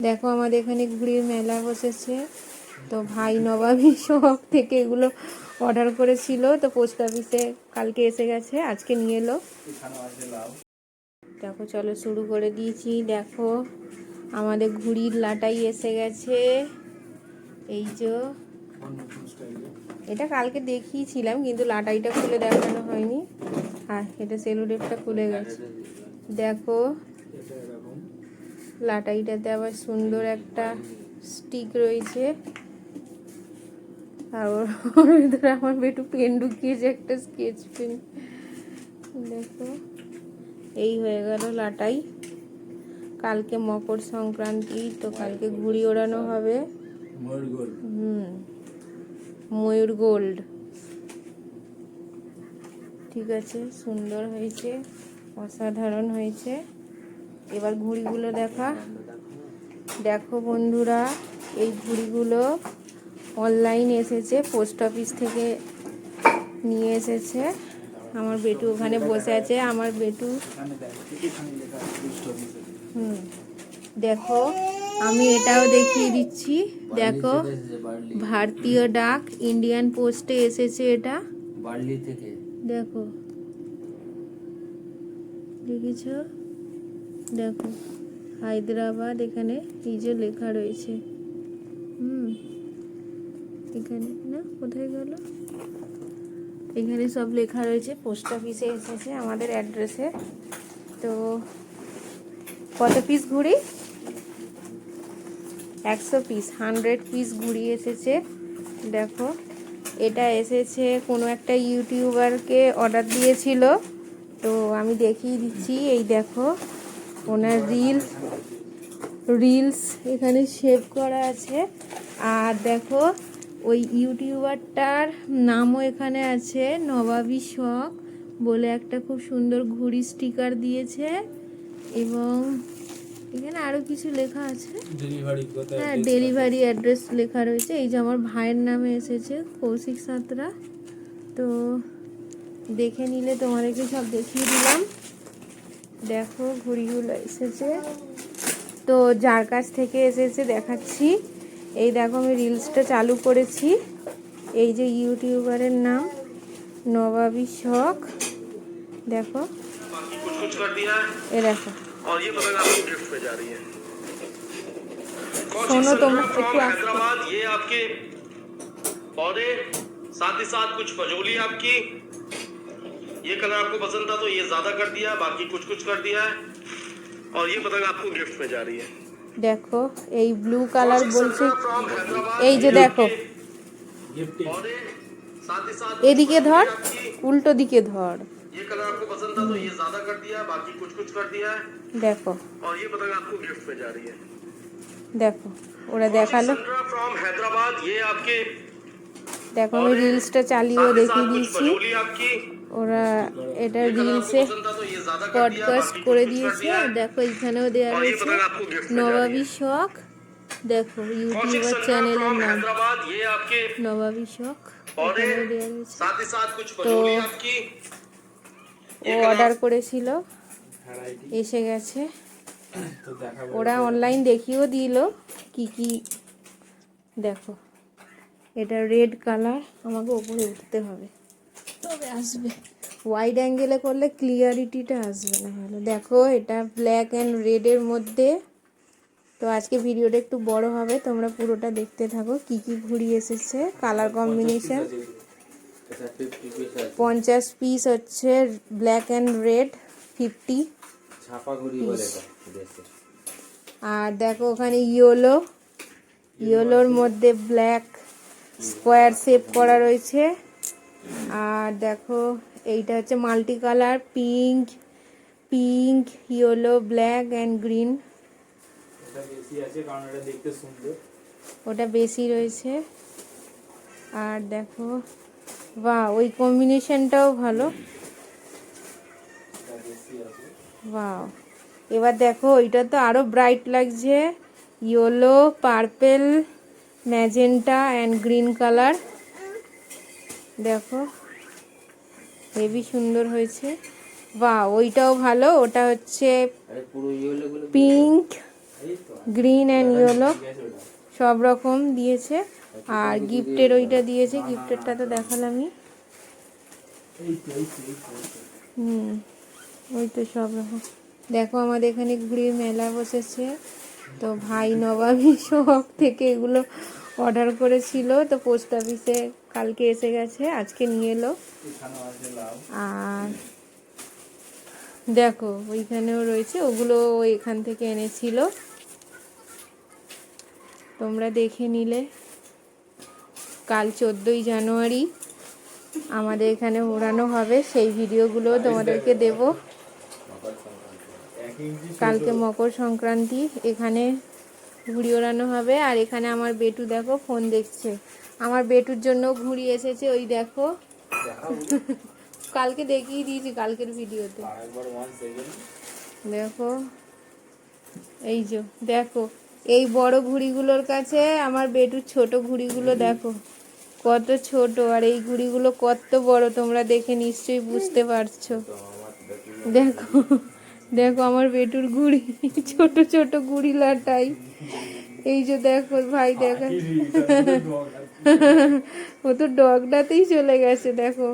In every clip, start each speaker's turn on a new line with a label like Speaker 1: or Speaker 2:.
Speaker 1: দেখো আমাদের এখানে ঘুড়ির মেলা বসেছে। তো ভাই নবাবী শখ থেকে এগুলো অর্ডার করেছিল। তো পোস্ট অফিসে কালকে এসে গেছে, আজকে নিয়ে এলো। দেখো, চলো শুরু করে দিয়েছি। দেখো, আমাদের ঘুড়ির লাটাই এসে গেছে। এই যে, এটা কালকে দেখিয়েছিলাম, কিন্তু লাটাইটা খুলে দেখানো হয়নি। আর এটা সেলোডেপটা খুলে গেছে। দেখো লাটাইটাতে আবার সুন্দর একটা স্টিক রয়েছে। আর ওর ভিতরে আমার একটু পেন ঢুকিয়েছে একটা স্কেচ পেন দেখো এই হয়ে গেল লাটাই। কালকে মকর সংক্রান্তি তো কালকে ঘুড়ি ওড়ানো হবে। হুম ময়ূর গোল্ড ঠিক আছে সুন্দর হয়েছে অসাধারণ হয়েছে। এবার ঘুড়িগুলো দেখা। দেখো বন্ধুরা এই ঘুড়িগুলো অনলাইন এসেছে পোস্ট অফিস থেকে নিয়ে এসেছে। আমার বেটু ওখানে বসে আছে আমার বেটু। হুম দেখো আমি এটাও দেখিয়ে দিচ্ছি। দেখো ভারতীয় ডাক ইন্ডিয়ান পোস্টে এসেছে এটা।
Speaker 2: বার্লি থেকে।
Speaker 1: দেখো দেখেছ? দেখো, হায়দ্রাবাদ এখানে এই লেখা রয়েছে। হুম, এখানে না, কোথায় গেল? এখানে সব লেখা রয়েছে, পোস্ট অফিসে এসেছে আমাদের অ্যাড্রেসে। তো কত পিস ঘুড়ি? একশো পিস হান্ড্রেড পিস ঘুড়ি এসেছে। দেখো, এটা এসেছে কোনো একটা ইউটিউবারকে অর্ডার দিয়েছিল। তো আমি দেখিয়ে দিচ্ছি, এই দেখো। ওনার রিলস রিলস এখানে সেভ করা আছে। আর দেখো ওই ইউটিউবারটার নামও এখানে আছে নবাবী শখ বলে একটা খুব সুন্দর ঘুড়ি স্টিকার দিয়েছে। এবং এখানে আরও কিছু লেখা আছে। হ্যাঁ ডেলিভারি অ্যাড্রেস লেখা রয়েছে। এই যে আমার ভাইয়ের নামে এসেছে কৌশিক সাঁতরা। তো দেখে নিলে তোমাদেরকে সব দেখিয়ে দিলাম। দেখো ঘুড়িগুলো এসেছে তো যার কাছ থেকে এসেছে দেখাচ্ছি এই দেখো আমি রিলসটা চালু করেছি এই যে ইউটিউবারের নাম নবাবী শখ দেখো
Speaker 3: कुछ कुछ कर दिया है
Speaker 1: এ দেখো
Speaker 3: और ये पतंग आपको गिफ्ट में जा रही है
Speaker 1: सोनो तुम
Speaker 3: फ्रॉम
Speaker 1: एक बार-
Speaker 3: हैदराबाद ये आपके पौधे साथ ही साथ कुछ फजोली आपकी ये कलर आपको पसंद था तो ये ज्यादा कर दिया बाकी कुछ कुछ कर दिया है और ये पतंग आपको गिफ्ट में जा रही है
Speaker 1: দেখো এই ব্লু কালার বলছে
Speaker 3: फ्रॉम हैदराबाद
Speaker 1: এই যে দেখো
Speaker 2: গিফটিং
Speaker 3: पौधे साथ ही साथ
Speaker 1: এদিকে ধর উল্টো দিকে ধর
Speaker 3: ये कलर आपको पसंद था तो ये ज्यादा कर दिया बाकी कुछ कुछ कर दिया है
Speaker 1: দেখো
Speaker 3: और ये पतंग आपको गिफ्ट में जा रही है
Speaker 1: দেখো ওরা দেখালো
Speaker 3: फ्रॉम हैदराबाद ये आपके
Speaker 1: দেখো আমি রিলসটা চালিয়েও দেখিয়ে দিয়েছি। ওরা এটা রিলসে পডকাস্ট করে দিয়েছে। দেখো এখানেও দেওয়া রয়েছে নবাবী শখ। দেখো ইউটিউবার চ্যানেলের নাম। নবাবী শখ। এখানেও দেওয়া রয়েছে।
Speaker 3: তো
Speaker 1: ও অর্ডার করেছিল। এসে গেছে। ওরা অনলাইন দেখিয়েও দিল কি কি। দেখো। এটা রেড কালার আমাকে ওপরে উঠতে হবে। তবে আসবে। ওয়াইড অ্যাঙ্গেলে করলে ক্লিয়ারিটিটা আসবে না ভালো দেখো এটা ব্ল্যাক অ্যান্ড রেডের মধ্যে। তো আজকে ভিডিওটা একটু বড় হবে তোমরা পুরোটা দেখতে থাকো কি কি ঘুরি এসেছে কালার কম্বিনেশন
Speaker 2: এটা ফিফটি পিস আছে
Speaker 1: পঞ্চাশ পিস হচ্ছে ব্ল্যাক অ্যান্ড রেড ফিফটি আর দেখো ওখানে ইয়োলো ইয়োলোর মধ্যে ব্ল্যাক স্কোয়ার শেপ করা রয়েছে। আর দেখো এইটা হচ্ছে multi
Speaker 2: colour pink pink yellow black and green.
Speaker 1: ওটা বেশি রয়েছে। আর দেখো বা ওই কম্বিনেশনটাও ভালো। ওয়াও এবার দেখো ওইটা তো আরও ব্রাইট লাগছে। Yellow purple magenta and green colour দেখো হেভি সুন্দর হয়েছে। বা ওইটাও ভালো। ওটা হচ্ছে পিঙ্ক গ্রিন অ্যান্ড ইয়েলো সব রকম দিয়েছে। আর গিফটের ওইটা দিয়েছে। গিফটেরটা তো দেখালামই। হুম ওই তো সব রকম। দেখো আমাদের এখানে ঘুড়ির মেলা বসেছে। তো ভাই নবাবী সব থেকে এগুলো অর্ডার করেছিল। তো পোস্ট অফিসে কালকে এসে গেছে, আজকে নিয়ে এলো। আর দেখো, ওইখানেও রয়েছে, ওগুলো এখান থেকে এনেছিল। তোমরা দেখে নিলে। কাল চোদ্দোই জানুয়ারি আমাদের এখানে ওড়ানো হবে, সেই ভিডিওগুলো তোমাদেরকে দেব। কালকে মকর সংক্রান্তি, এখানে ঘুড়ি ওড়ানো হবে। আর এখানে আমার বেটু দেখো, ফোন দেখছে। আমার বেটুর জন্য ঘুড়ি এসেছে, ওই দেখো। কালকে দেখিয়ে দিয়েছি, কালকের ভিডিওতে। দেখো, এই যে, দেখো, এই বড় ঘুড়িগুলোর কাছে আমার বেটুর ছোট ঘুড়িগুলো দেখো। কত ছোট, আর এই ঘুড়িগুলো কত বড়, তোমরা দেখে নিশ্চয়ই বুঝতে পারছ।
Speaker 2: দেখি।
Speaker 1: দেখো আমার বেটুর ঘুড়ি ছোট ছোট ঘুড়ি লাটাই। এই যে দেখো ভাই দেখো ও তো ডগটাতেই চলে গেছে দেখো।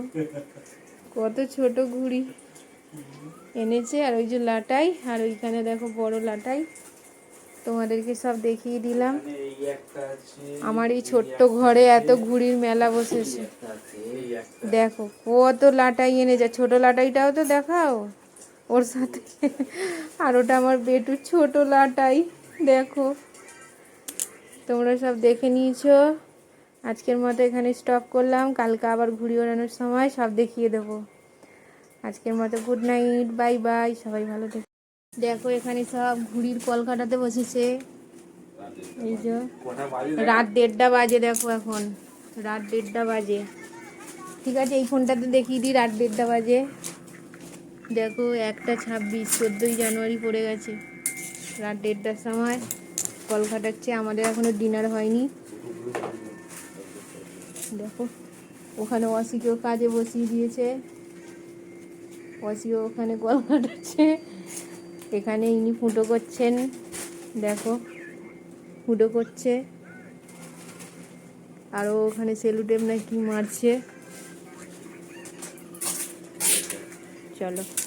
Speaker 1: কত ছোট ঘুড়ি এনেছে আর ওই যে লাটাই আর ওইখানে দেখো বড় লাটাই। তোমাদেরকে সব দেখিয়ে দিলাম।
Speaker 2: এখানে এই একটা আছে
Speaker 1: আমার এই ছোট্ট ঘরে এত ঘুড়ির মেলা বসেছে। দেখো কত লাটাই এনেছে। ছোট লাটাইটাও তো দেখাও। ওর সাথে। আর ওটা আমার বেটুর ছোট লাটাই, দেখো। তোমরা সব দেখে নিয়েছো। আজকের মতো এখানে স্টপ করলাম। কালকে আবার ঘুড়ি ওড়ানোর সময় সব দেখিয়ে দেবো। আজকের মতো গুড নাইট বাই বাই সবাই ভালো থেকো। দেখো, এখানে সব ঘুড়ির কলকাতাতে বসেছে। এই যে, রাত দেড়টা বাজে, দেখো এখন। রাত দেড়টা বাজে। ঠিক আছে, এই ফোনটাতে দেখিয়ে দিই, রাত দেড়টা বাজে। দেখো, একটা ছাব্বিশ, চোদ্দোই জানুয়ারি পড়ে গেছে। রাত দেড়টার সময় কল খাটাচ্ছে, আমাদের এখনও ডিনার হয়নি। দেখো, ওখানে অসিকেও কাজে বসিয়ে দিয়েছে। অসিও ওখানে কল খাটাচ্ছে। এখানে ইনি ফুটো করছেন। দেখো, ফুটো করছে। আরও ওখানে সেলুটেপ না কি মারছে। চলো